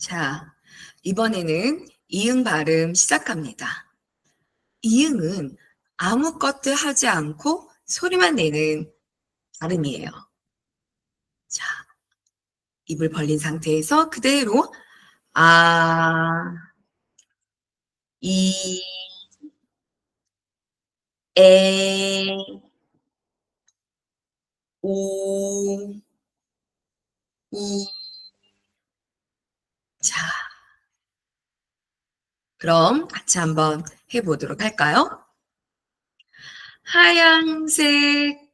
자, 이번에는 이응 발음 시작합니다. 이응은 아무것도 하지 않고 소리만 내는 발음이에요. 자, 입을 벌린 상태에서 그대로 아, 이, 에, 오, 우. 자, 그럼 같이 한번 해보도록 할까요? 하얀색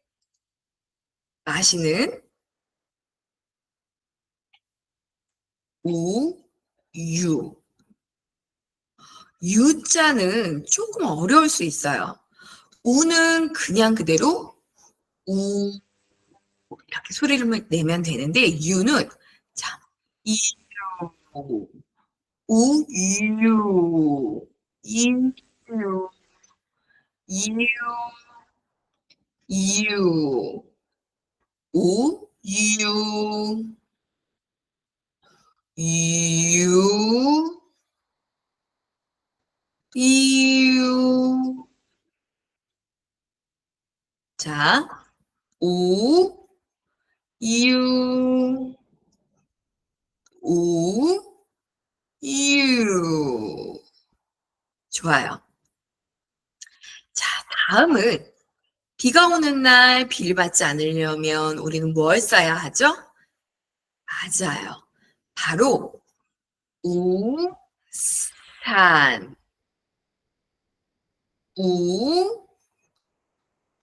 마시는 우, 유. 유자는 조금 어려울 수 있어요. 우는 그냥 그대로 우 이렇게 소리를 내면 되는데 유는 자, 이유, 우유, 이유, 이유, 이유, 우, 유, 유, 이유. 자, 우, 유, 우, 유. 좋아요. 자, 다음은 비가 오는 날 비를 맞지 않으려면 우리는 뭘 써야 하죠? 맞아요. 바로 우산.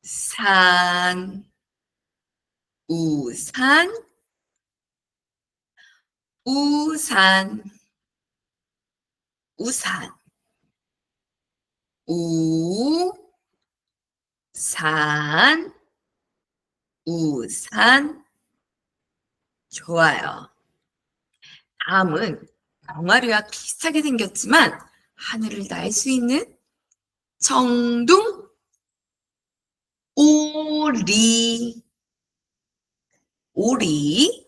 우산. 우산. 우산. 우산. 우산. 우산. 좋아요. 다음은 병아리와 비슷하게 생겼지만 하늘을 날 수 있는 청둥 오리 오리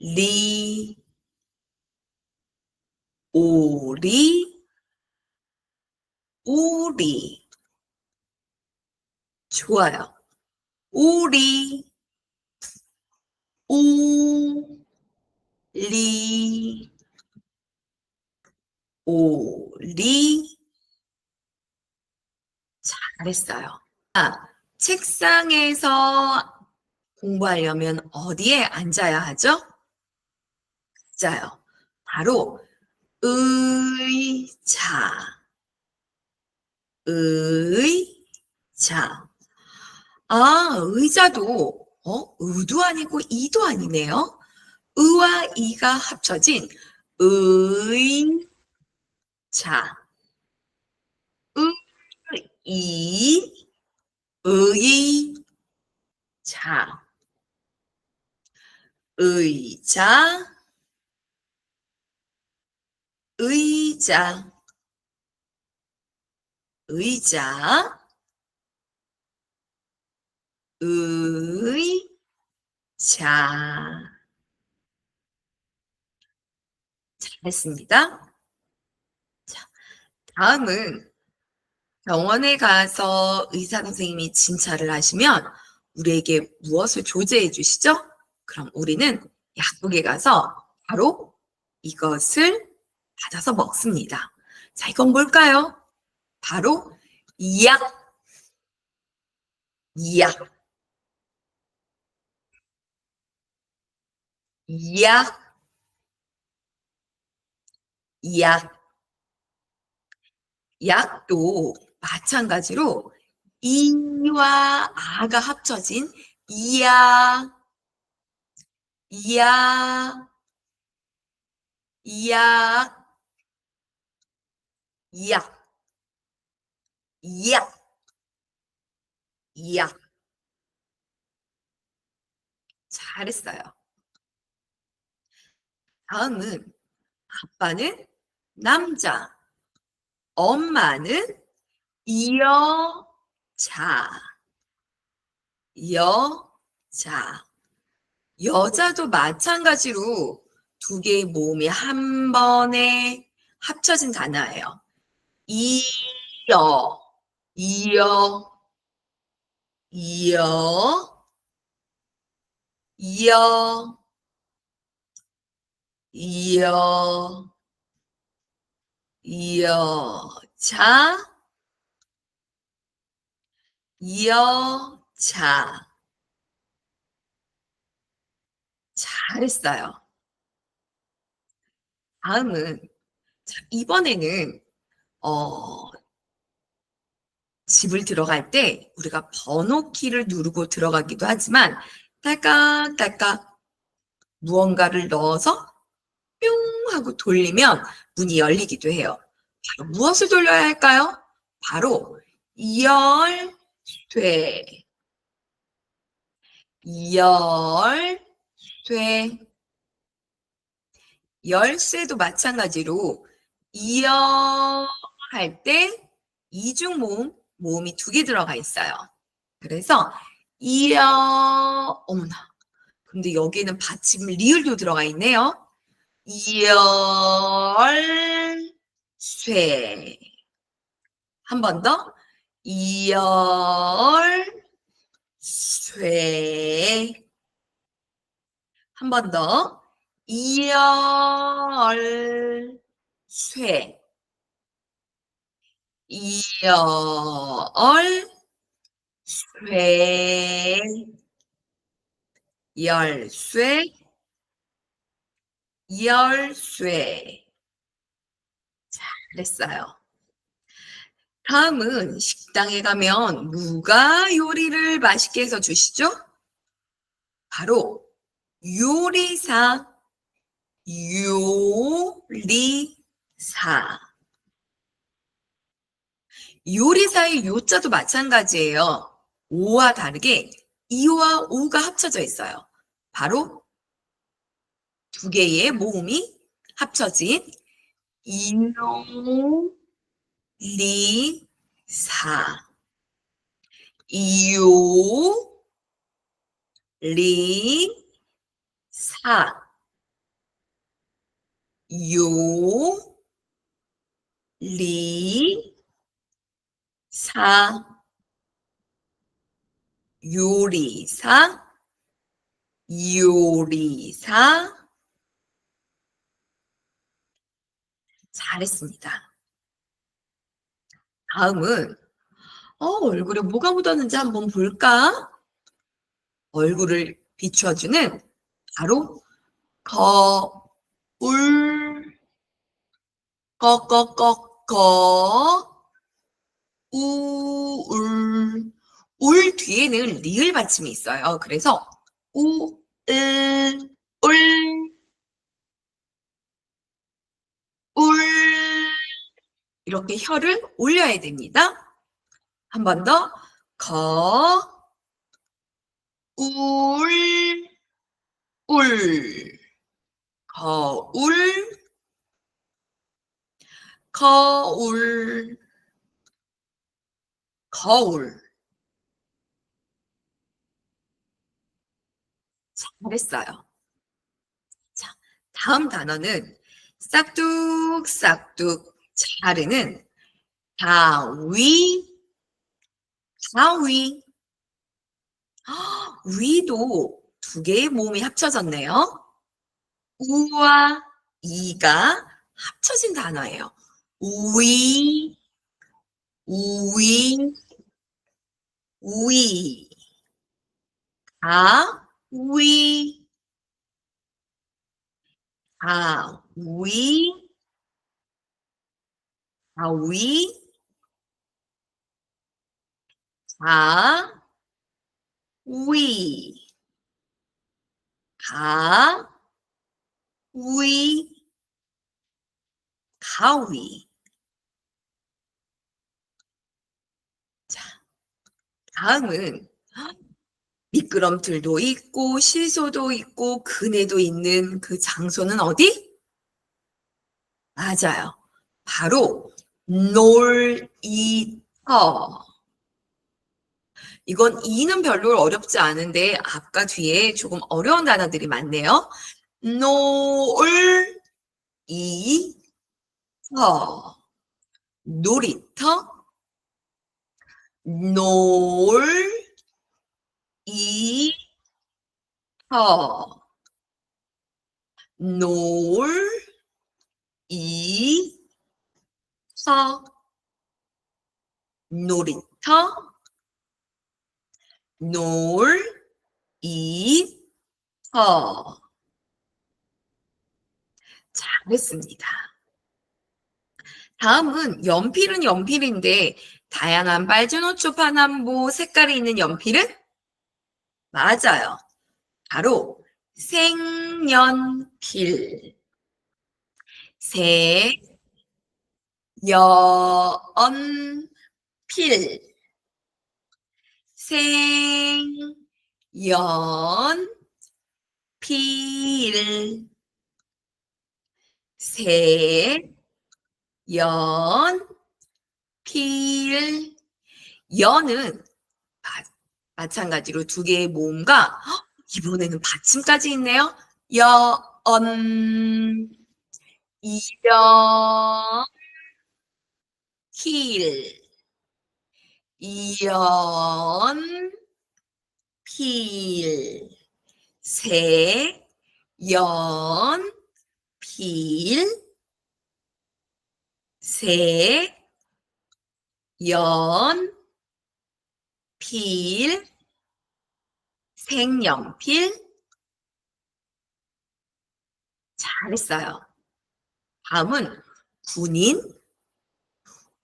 오리 오리 오리 좋아요. 오리 오리 오리 잘했어요. 아, 책상에서 공부하려면 어디에 앉아야 하죠? 맞아요. 바로 의자. 의자. 아, 의자도 어, 의도 아니고 이도 아니네요. 의와 이가 합쳐진 의자. 의, 의자. 의자. 의자. 의자. 의자. 잘했습니다. 자, 다음은 병원에 가서 의사 선생님이 진찰을 하시면 우리에게 무엇을 조제해 주시죠? 그럼 우리는 약국에 가서 바로 이것을 받아서 먹습니다. 자, 이건 뭘까요? 바로 약. 약. 약. 약. 약도 마찬가지로 이와 아가 합쳐진 이야, 이야, 이야, 약, 약, 약. 잘했어요. 다음은 아빠는 남자, 엄마는 여자, 여자. 여자도 마찬가지로 두 개의 모음이 한 번에 합쳐진 단어예요. 이여, 이여, 이여, 이여, 이여, 이여자, 이여자. 잘했어요. 다음은 자, 이번에는 어, 집을 들어갈 때 우리가 번호키를 누르고 들어가기도 하지만 딸깍딸깍 무언가를 넣어서 뿅 하고 돌리면 문이 열리기도 해요. 바로 무엇을 돌려야 할까요? 바로 열쇠. 열쇠. 열쇠도 마찬가지로 이어 할 때 이중 모음, 모음이 두 개 들어가 있어요. 그래서 이어, 어머나. 근데 여기는 받침 리을도 들어가 있네요. 이열쇠. 한 번 더. 이열쇠. 한 번 더. 이열쇠. 이열 쇠. 열쇠. 열쇠. 잘했어요. 다음은 식당에 가면 누가 요리를 맛있게 해서 주시죠? 바로 요리사. 요리사. 요리사의 요자도 마찬가지예요. 오와 다르게 이와 오가 합쳐져 있어요. 바로 두 개의 모음이 합쳐진 이요리사. 이요리사. 요리 사. 요리사. 요리사. 잘했습니다. 다음은 어, 얼굴에 뭐가 묻었는지 한번 볼까? 얼굴을 비추어주는 바로 거울 꺼꺼꺼꺼 우울. 울 뒤에는 리을 받침이 있어요. 그래서 우을. 울 울. 이렇게 혀를 올려야 됩니다. 한 번 더. 거, 울, 울, 거울, 거울, 거울. 잘했어요. 자, 다음 단어는 싹둑싹둑 자르는 가위, 가위. 아, 위도 두 개의 모음이 합쳐졌네요. 우와 이가 합쳐진 단어예요. 위, 위, 위, 가, 위, 가, 위, 가 위, 가, 위, 가, 위, 가위. 자, 다음은 미끄럼틀도 있고 시소도 있고 그네도 있는 그 장소는 어디? 맞아요. 바로 놀이터. 이건 이는 별로 어렵지 않은데 앞과 뒤에 조금 어려운 단어들이 많네요. 놀, 이, 터, 놀이터, 놀, 이, 터, 놀, 이, 터, 놀이터, 놀, 이, 터. 잘했습니다. 다음은 연필은 연필인데 다양한 빨주 노초 파남보 색깔이 있는 연필은 맞아요. 바로 색연필. 색연필. 생연필. 새연필 연은 마, 마찬가지로 두 개의 모음과 헉, 이번에는 받침까지 있네요. 연, 이연, 필, 이연, 필, 새, 연, 필, 새, 연, 필, 색연필. 잘했어요. 다음은 군인,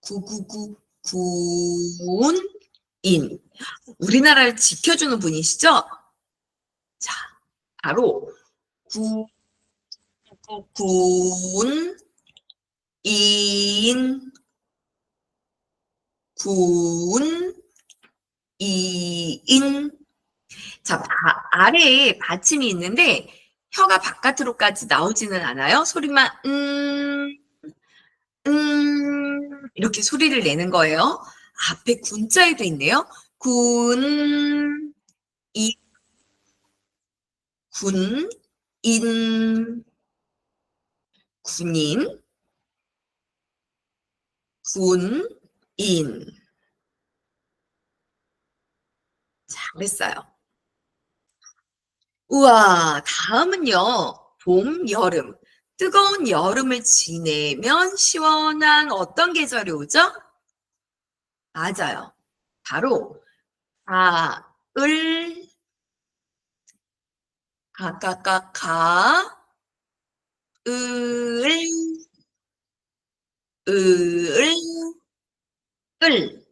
구구구, 군인. 우리나라를 지켜주는 분이시죠? 자, 바로 구, 군, 인, 군, 이인. 자, 바, 아래에 받침이 있는데 혀가 바깥으로까지 나오지는 않아요. 소리만 음, 음 이렇게 소리를 내는 거예요. 앞에 군자에도 있네요. 군, 이, 군, 인, 군인, 군 인. 잘했어요. 우와, 다음은요. 봄, 여름. 뜨거운 여름을 지내면 시원한 어떤 계절이 오죠? 맞아요. 바로 가을, 가까까 가, 을, 을, 을,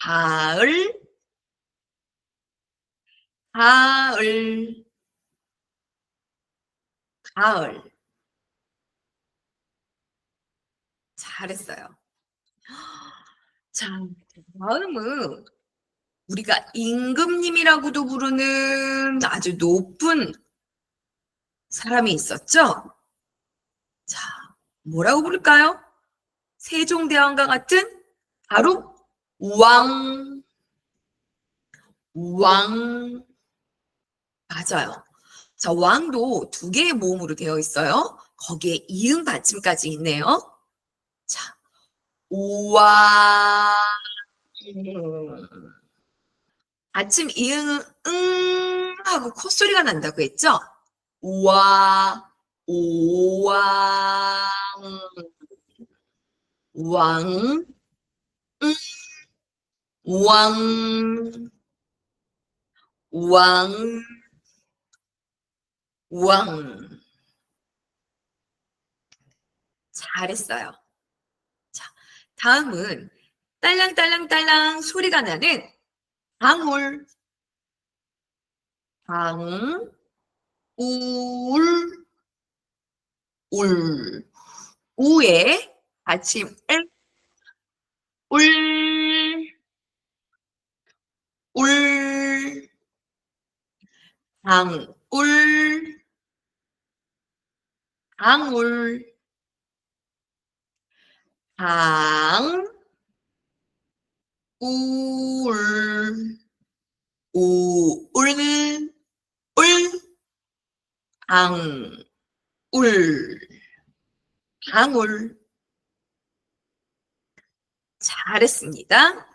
가을, 가을, 가을. 잘했어요. 자, 다음은 우리가 임금님이라고도 부르는 아주 높은 사람이 있었죠? 자, 뭐라고 부를까요? 세종대왕과 같은 바로 왕, 왕. 맞아요. 자, 왕도 두 개의 모음으로 되어 있어요. 거기에 이응 받침까지 있네요. 자, 우와. 아침 이응은 응 하고 콧소리가 난다고 했죠? 우와, 오왕, 왕, 응, 왕, 왕, 왕. 잘했어요. 자, 다음은 딸랑딸랑딸랑 소리가 나는 방울. 방, 울, 울. 우에 아침 을, 울, 울, 방울, 방울, 방, 울, 우, 울, 울, ang, 울, 방울. 잘했습니다.